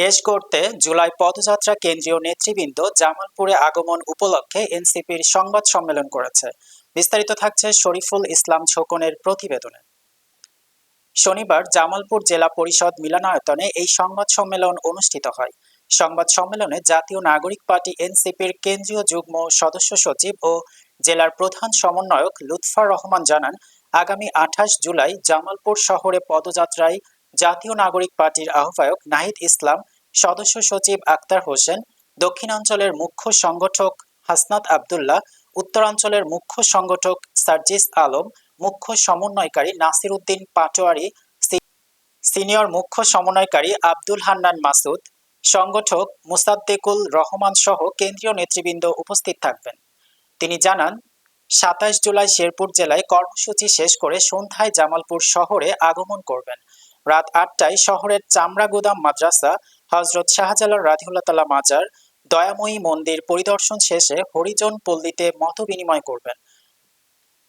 দেশ গড়তে জুলাই পদযাত্রা কেন্দ্রীয় নেতৃবৃন্দ জামালপুরে আগমন উপলক্ষে এনসিপির সংবাদ সম্মেলন করেছে। বিস্তারিত থাকছে শরীফুল ইসলাম ছোকনের প্রতিবেদনে। শনিবার জামালপুর জেলা পরিষদ মিলনায়তনে এই সংবাদ সম্মেলন অনুষ্ঠিত হয়। সংবাদ সম্মেলনে জাতীয় নাগরিক পার্টি এনসিপির কেন্দ্রীয় যুগ্ম সদস্য সচিব ও জেলার প্রধান সমন্বয়ক লুৎফার রহমান জানান, আগামী আঠাশ জুলাই জামালপুর শহরে পদযাত্রায় জাতীয় নাগরিক পার্টির আহ্বায়ক নাহিদ ইসলাম, সদস্য সচিব আক্তার হোসেন, দক্ষিণাঞ্চলের মুখ্য সংগঠক হাসনাত আবদুল্লাহ, উত্তরাঞ্চলের মুখ্য সংগঠক সার্জিস আলম, মুখ্য সমন্বয়কারী নাসির উদ্দিন পাটোয়ারি সিনিয়র মুখ্য সমন্বয়কারী আব্দুল হান্নান মাসুদ, সংগঠক মুসাদ্দেকুল রহমান সহ কেন্দ্রীয় নেতৃবৃন্দ উপস্থিত থাকবেন। তিনি জানান, সাতাশ জুলাই শেরপুর জেলায় কর্মসূচি শেষ করে সন্ধ্যায় জামালপুর শহরে আগমন করবেন। রাত আটটায় শহরের চামড়া চামড়াগুদাম মাদ্রাসা হজরত শাহজালাল রাধিউল্লাহ তালা মাজার, দয়াময়ী মন্দির পরিদর্শন শেষে হরিজন পল্লীতে মত বিনিময় করবেন।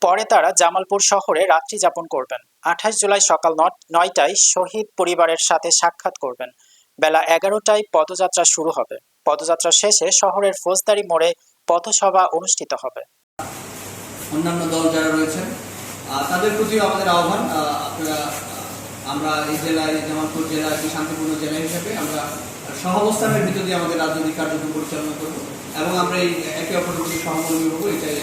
পরে তারা জামালপুর শহরে রাত্রি যাপন করবেন। আঠাশ জুলাই সকাল নয়টায় শহীদ পরিবারের সাথে সাক্ষাৎ করবেন। বেলা এগারোটায় পদযাত্রা শুরু হবে। পদযাত্রা শেষে শহরের ফৌজদারি মোড়ে পথসভা অনুষ্ঠিত হবে। অন্যান্য দল যারা রয়েছেন তাদের প্রতিও আমাদের আহ্বান আপনারা আমরা এই জেলায়, জামালপুর জেলা একটি শান্তিপূর্ণ জেলা হিসেবে আমরা সহাবস্থানের ভিতর দিয়ে আমাদের রাজনৈতিক কার্যক্রম পরিচালনা করব এবং আমরা এই একে অপরের প্রতি সহমর্মী হব, এটাই